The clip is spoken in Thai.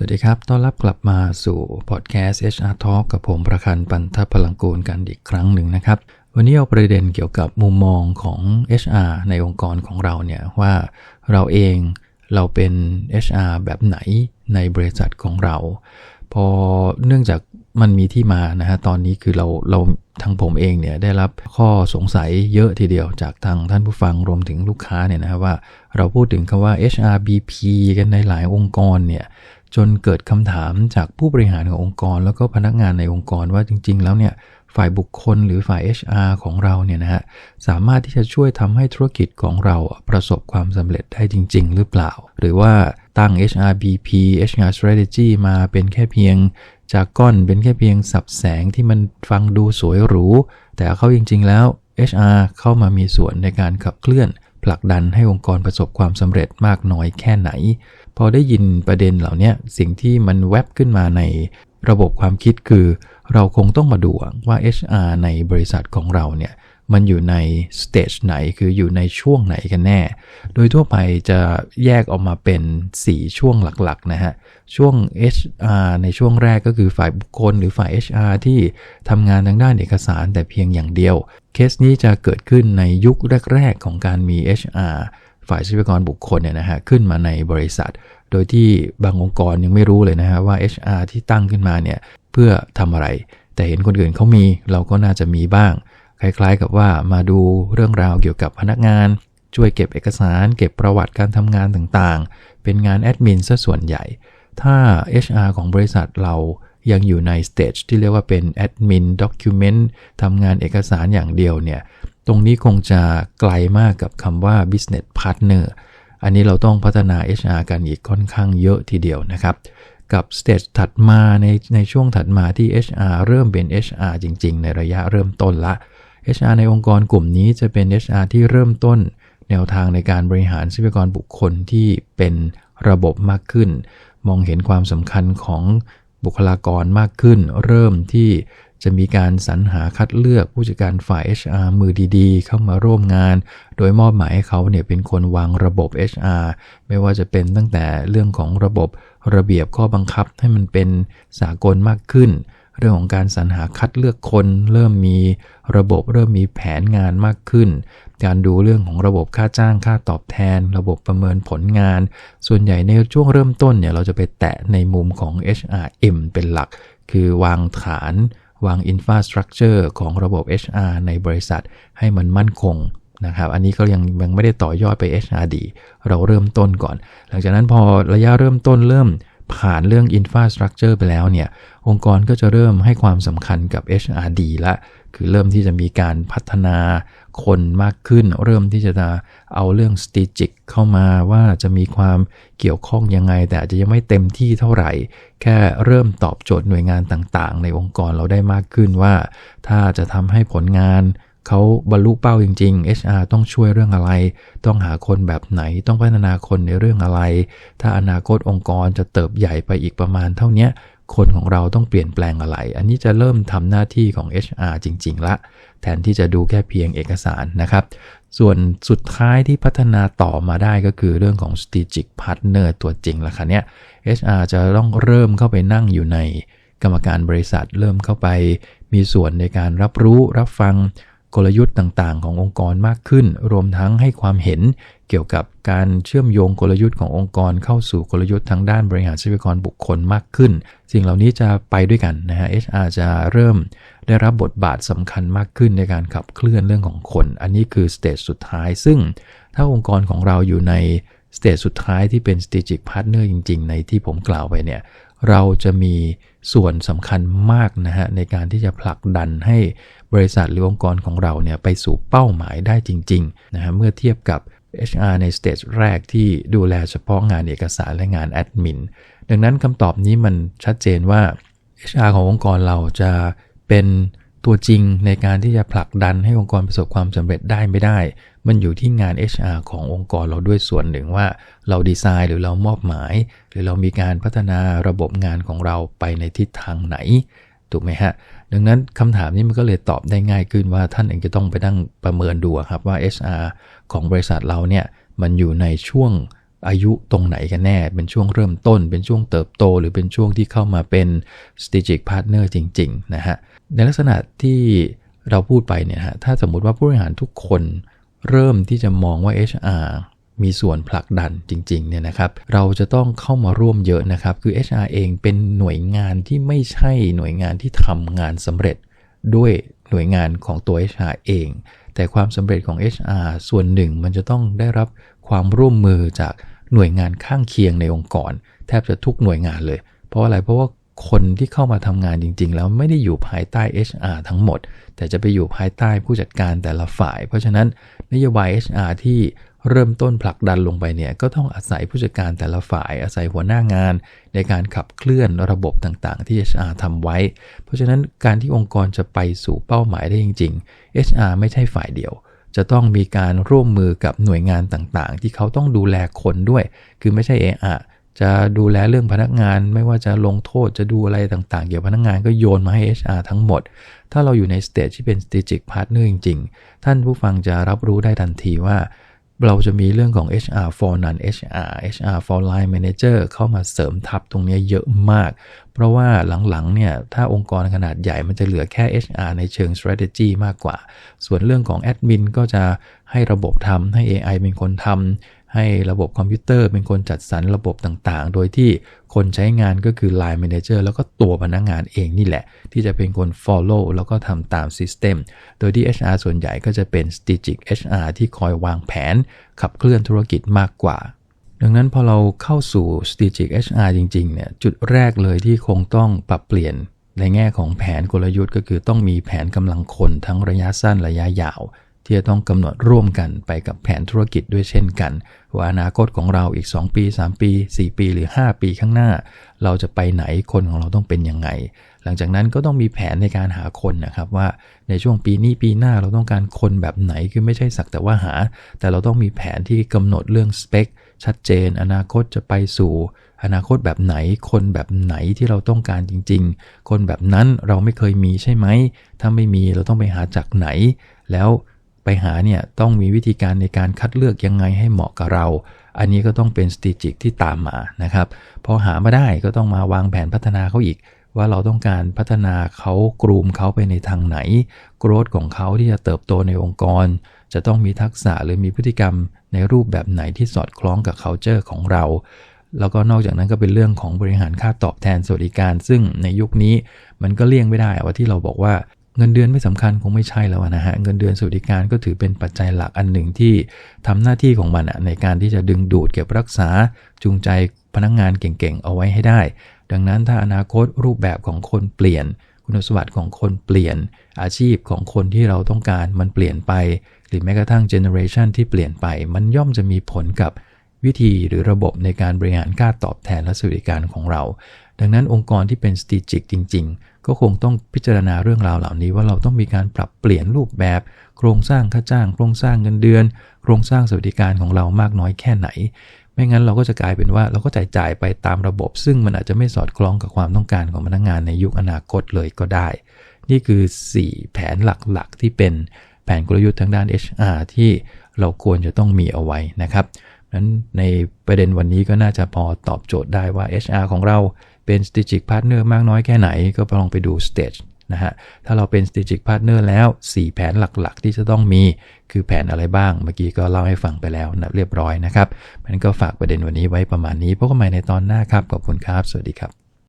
สวัสดีครับ ต้อนรับกลับมาสู่พอดแคสต์ HR Talk กับผมประคันปันทพลังกูลกันอีกครั้งหนึ่งนะครับ วันนี้เอาประเด็นเกี่ยวกับมุมมองของ HR ในองค์กรของเราเนี่ยว่าเราเองเราเป็น HR แบบไหนในบริษัทของเรา พอเนื่องจากมันมีที่มานะฮะตอนนี้คือเราเราทางผมเองเนี่ยได้รับข้อสงสัยเยอะทีเดียวจากทางท่านผู้ฟังรวมถึงลูกค้าเนี่ยนะครับว่าเราพูดถึงคำว่า HRBP กันในหลายองค์กรเนี่ย จนเกิดคำถามจากผู้บริหารขององค์กร แล้วก็พนักงานในองค์กรว่าจริง ๆ แล้วเนี่ยฝ่ายบุคคลหรือฝ่าย HR ของเราเนี่ยนะฮะสามารถที่จะช่วยทำให้ธุรกิจของเราประสบความสำเร็จได้จริง ๆ หรือเปล่า หรือว่าตั้ง HRBP HR strategy มาเป็นแค่เพียงจากก้อนเป็นแค่เพียงสับแสงที่มันฟังดูสวยหรู แต่เขาจริง ๆ แล้ว HR เข้ามามีส่วนในการขับเคลื่อนผลักดันให้องค์กรประสบความสำเร็จมากน้อยแค่ไหน พอได้ยินประเด็นเหล่านี้สิ่งที่มันแวบขึ้นมาในระบบความคิดคือ เราคงต้องมาดูว่า HR ในบริษัทของเราเนี่ยมันอยู่ในสเตจไหนคืออยู่ในช่วงไหนกันแน่ โดยทั่วไปจะแยกออกมาเป็น 4 ช่วงหลักๆนะฮะ ช่วง HR ในช่วงแรกก็คือฝ่ายบุคคลหรือฝ่าย HR ที่ทำงานทางด้านเอกสารแต่เพียงอย่างเดียว เคสนี้จะเกิดขึ้นในยุคแรก ๆ ของการมี HR ฝ่ายทรัพยากรบุคคลเนี่ยนะฮะขึ้นมาในบริษัท โดยที่บางองค์กรยังไม่รู้เลยนะฮะว่า HR ที่ตั้งขึ้นมาเนี่ยเพื่อทำอะไร แต่เห็นคนอื่นเขามีเราก็น่าจะมีบ้าง คล้ายๆกับว่ามาดูเรื่องราวเกี่ยวกับพนักงาน ช่วยเก็บเอกสาร เก็บประวัติการทำงานต่างๆ เป็นงานแอดมินซะส่วนใหญ่ ถ้า HR ของบริษัทเรายังอยู่ในสเตจที่เรียกว่าเป็นแอดมินด็อกิวเมนต์ทำงานเอกสารอย่างเดียวเนี่ย ตรงนี้คงจะไกลมากกับคำว่า business partner อันนี้เราต้องพัฒนา HR กันอีกค่อนข้างเยอะทีเดียวนะครับ กับสเตจถัดมาในในช่วงถัดมาที่ HR เริ่มเป็น HR จริง ๆ ในระยะเริ่มต้นละ HR ในองค์กรกลุ่มนี้จะเป็น HR ที่เริ่มต้นแนวทางในการบริหารทรัพยากรบุคคลที่เป็นระบบมากขึ้น มองเห็นความสำคัญของบุคลากรมากขึ้น เริ่มที่ จะมีการสรรหาคัดเลือกผู้จัดการฝ่าย HR มือดีๆ เข้ามาร่วมงาน โดยมอบหมายให้เขาเนี่ยเป็นคนวางระบบ HR ไม่ว่าจะเป็นตั้งแต่เรื่องของระบบระเบียบข้อบังคับให้มันเป็นสากลมากขึ้น เรื่องของการสรรหาคัดเลือกคน เริ่มมีระบบเริ่มมีแผนงานมากขึ้น การดูเรื่องของระบบค่าจ้างค่าตอบแทน ระบบประเมินผลงาน ส่วนใหญ่ในช่วงเริ่มต้นเนี่ยเราจะไปแตะในมุมของ HRM เป็นหลัก คือวางฐาน วางอินฟาสตรักเจอร์ของระบบ HR ในบริษัทให้มันมั่นคงนะครับอันนี้ก็ยังยังไม่ได้ต่อยอดไป HRD เราเริ่มต้นก่อน หลังจากนั้นพอระยะเริ่มต้นเริ่มผ่านเรื่อง Infrastructure ไปแล้วเนี่ย องค์กรก็จะเริ่มให้ความสำคัญกับ HRD ละ คือเริ่มที่จะมีการพัฒนาคนมากขึ้น เริ่มที่จะเอาเรื่อง strategic เข้ามาว่าจะมีความเกี่ยวข้องยังไง แต่อาจจะยังไม่เต็มที่เท่าไหร่ แค่เริ่มตอบโจทย์หน่วยงานต่างๆ ในองค์กรเราได้มากขึ้นว่า ถ้าจะทำให้ผลงานเขาบรรลุเป้าจริง ๆ HR ต้องช่วยเรื่องอะไร ต้องหาคนแบบไหน ต้องพัฒนาคนในเรื่องอะไร ถ้าอนาคตองค์กรจะเติบใหญ่ไปอีกประมาณเท่านี้ คนของเราต้องเปลี่ยนแปลงอะไร อันนี้จะเริ่มทำหน้าที่ของ HR จริง ๆ ละ แทนที่จะดูแค่เพียงเอกสารนะครับ ส่วนสุดท้ายที่พัฒนาต่อมาได้ก็คือเรื่องของ strategic partner ตัวจริงละค่ะเนี้ย HR จะต้องเริ่มเข้าไปนั่งอยู่ในกรรมการบริษัท เริ่มเข้าไปมีส่วนในการรับรู้รับฟังกลยุทธ์ต่างๆ ขององค์กรมากขึ้น รวมทั้งให้ความเห็น เกี่ยวกับการเชื่อมโยงกลยุทธ์ขององค์กรเข้าสู่กลยุทธ์ทางด้านบริหารทรัพยากรบุคคลมากขึ้น สิ่งเหล่านี้จะไปด้วยกันนะฮะ HR จะเริ่มได้รับบทบาทสำคัญมากขึ้นในการขับเคลื่อนเรื่องของคน อันนี้คือสเตจสุดท้าย ซึ่งถ้าองค์กรของเราอยู่ในสเตจสุดท้ายที่เป็น strategic partner จริง ๆ ในที่ผมกล่าวไปเนี่ยเราจะมีส่วนสำคัญมากนะฮะในการที่จะผลักดันให้บริษัทหรือองค์กรของเราเนี่ยไปสู่เป้าหมายได้จริงๆนะฮะเมื่อเทียบกับ HR ในสเตจแรกที่ดูแลเฉพาะงานเอกสารและงานแอดมิน ดังนั้นคำตอบนี้มันชัดเจนว่า HR ขององค์กรเราจะเป็นตัวจริงในการที่จะผลักดันให้องค์กรประสบความสำเร็จได้ไม่ได้ มันอยู่ที่งาน HR ขององค์กรเราด้วยส่วนหนึ่งว่า เราดีไซน์หรือเรามอบหมาย หรือเรามีการพัฒนาระบบงานของเราไปในทิศทางไหน ถูกไหมฮะ ดังนั้นคำถามนี้มันก็เลยตอบได้ง่ายขึ้นว่าท่านเองจะต้องไปตั้งประเมินดูครับว่า HR ของบริษัทเราเนี่ยมันอยู่ในช่วงอายุตรงไหนกันแน่ เป็นช่วงเริ่มต้น เป็นช่วงเติบโต หรือเป็นช่วงที่เข้ามาเป็น strategic partner จริง ๆ นะฮะ ในลักษณะที่เราพูดไปเนี่ยฮะ ถ้าสมมุติว่าผู้บริหารทุกคนเริ่มที่จะมองว่า HR มีส่วนผลักดันจริงๆเนี่ยนะครับเราจะต้องเข้ามาร่วมเยอะนะครับ คือ HR เองเป็นหน่วยงานที่ไม่ใช่หน่วยงานที่ทำงานสำเร็จด้วยหน่วยงานของตัว HR เอง แต่ความสำเร็จของ HR ส่วนหนึ่งมันจะต้องได้รับความร่วมมือจากหน่วยงานข้างเคียงในองค์กร แทบจะทุกหน่วยงานเลย เพราะอะไรเพราะว่า คนที่เข้ามาทำงานจริง ๆ แล้วไม่ได้อยู่ภายใต้ HR ทั้งหมด แต่จะไปอยู่ภายใต้ผู้จัดการแต่ละฝ่าย เพราะฉะนั้นนโยบาย HR ที่เริ่มต้นผลักดันลงไปเนี่ยก็ต้องอาศัยผู้จัดการแต่ละฝ่าย อาศัยหัวหน้างาน ในการขับเคลื่อนระบบต่างๆ ที่ HR ทำไว้ เพราะฉะนั้นการที่องค์กรจะไปสู่เป้าหมายได้จริง ๆ HR ไม่ใช่ฝ่ายเดียว จะต้องมีการร่วมมือกับหน่วยงานต่างๆ ที่เขาต้องดูแลคนด้วย คือไม่ใช่เอะ จะดูแลเรื่องพนักงาน ไม่ว่าจะลงโทษจะดูอะไรต่าง ๆ เกี่ยวกับพนักงานก็โยนมาให้ HR ทั้งหมด ถ้าเราอยู่ในสเตจที่เป็น strategic partner จริง ๆ ท่านผู้ฟังจะรับรู้ได้ทันทีว่า เราจะมีเรื่องของ HR for non HR HR for line manager เข้ามาเสริมทับตรงนี้เยอะมาก เพราะว่าหลัง ๆ เนี่ย ถ้าองค์กรขนาดใหญ่มันจะเหลือแค่ HR ในเชิง strategy มากกว่า ส่วนเรื่องของแอดมินก็จะให้ระบบทำให้ AI เป็นคนทำ ให้ระบบคอมพิวเตอร์เป็นคนจัดสรรระบบต่างๆ โดยที่คนใช้งานก็คือ Line Manager แล้วก็ตัวพนักงงานเองนี่แหละ ที่จะเป็นคน follow แล้วก็ทำตาม System โดยที่ HR ส่วนใหญ่ก็จะเป็น strategic HR ที่คอยวางแผน ขับเคลื่อนธุรกิจมากกว่า ดังนั้นพอเราเข้าสู่ strategic HR จริงๆเนี่ยจุดแรกเลยที่คงต้องปรับเปลี่ยนในแง่ของแผนกลยุทธ์ก็คือต้องมีแผนกำลังคนทั้งระยะสั้นระยะยาว ที่จะต้องกำหนดร่วมกันไปกับแผนธุรกิจด้วยเช่นกัน ว่าอนาคตของเราอีก 2 ปี 3 ปี 4 ปีหรือ 5 ปีข้างหน้า เราจะไปไหนคนของเราต้องเป็นยังไง หลังจากนั้นก็ต้องมีแผนในการหาคนนะครับว่าในช่วงปีนี้ปีหน้าเราต้องการคนแบบไหนคือไม่ใช่สักแต่ว่าหา แต่เราต้องมีแผนที่กำหนดเรื่องสเปคชัดเจน อนาคตจะไปสู่อนาคตแบบไหน คนแบบไหนที่เราต้องการจริง ๆ คนแบบนั้นเราไม่เคยมีใช่ไหม ถ้าไม่มีเราต้องไปหาจากไหน แล้ว ไปหาเนี่ยต้องมีวิธีการในการคัดเลือกยังไงให้เหมาะกับเรา อันนี้ก็ต้องเป็นสติจิกที่ตามมานะครับ พอหามาได้ก็ต้องมาวางแผนพัฒนาเขาอีก ว่าเราต้องการพัฒนาเขากลุ่มเขาไปในทางไหน โกรธของเขาที่จะเติบโตในองค์กร จะต้องมีทักษะหรือมีพฤติกรรมในรูปแบบไหนที่สอดคล้องกับ culture ของเราแล้วก็นอกจากนั้นก็เป็นเรื่องของบริหารค่าตอบแทนสวัสดิการ ซึ่งในยุคนี้มันก็เลี่ยงไม่ได้ว่าที่เราบอกว่า เงินเดือนไม่สำคัญคงไม่ใช่แล้วนะฮะเงินเดือนสวัสดิการก็ถือเป็นปัจจัยหลักอันหนึ่งที่ทำหน้าที่ของมันในการที่จะดึงดูดเก็บรักษาจูงใจพนักงงานเก่งๆเอาไว้ให้ได้ ดังนั้นถ้าอนาคตรูปแบบของคนเปลี่ยน คุณสมบัติของคนเปลี่ยน อาชีพของคนที่เราต้องการมันเปลี่ยนไป หรือแม้กระทั่งเจเนอเรชันที่เปลี่ยนไป มันย่อมจะมีผลกับวิธีหรือระบบในการบริหารค่าตอบแทนและสวัสดิการของเรา ดังนั้นองค์กรที่เป็นสติจิกจริง ก็คงต้องพิจารณาเรื่องราวเหล่านี้ว่าเราต้องมีการปรับเปลี่ยนรูปแบบ โครงสร้างค่าจ้าง โครงสร้างเงินเดือน โครงสร้างสวัสดิการของเรามากน้อยแค่ไหน ไม่งั้นเราก็จะกลายเป็นว่าเราก็จ่ายจ่ายไปตามระบบ ซึ่งมันอาจจะไม่สอดคล้องกับความต้องการของพนักงงานในยุคอนาคตเลยก็ได้ นี่คือ 4 แผนหลักๆที่เป็นแผนกลยุทธ์ทางด้าน HR ที่เราควรจะต้องมีเอาไว้นะครับ นั้นในประเด็นวันนี้ก็น่าจะพอตอบโจทย์ได้ว่า HR ของเราเป็น strategic partner มากน้อยแค่ไหน ก็ลองไปดู stage นะฮะ ถ้าเราเป็น strategic partner แล้ว 4 แผนหลักๆ ที่จะต้องมีคือแผนอะไรบ้าง เมื่อกี้ก็เล่าให้ฟังไปแล้วนะเรียบร้อยนะครับมันก็ฝากประเด็นวันนี้ไว้ประมาณนี้พบกันใหม่ในตอนหน้าครับ ขอบคุณครับ สวัสดีครับ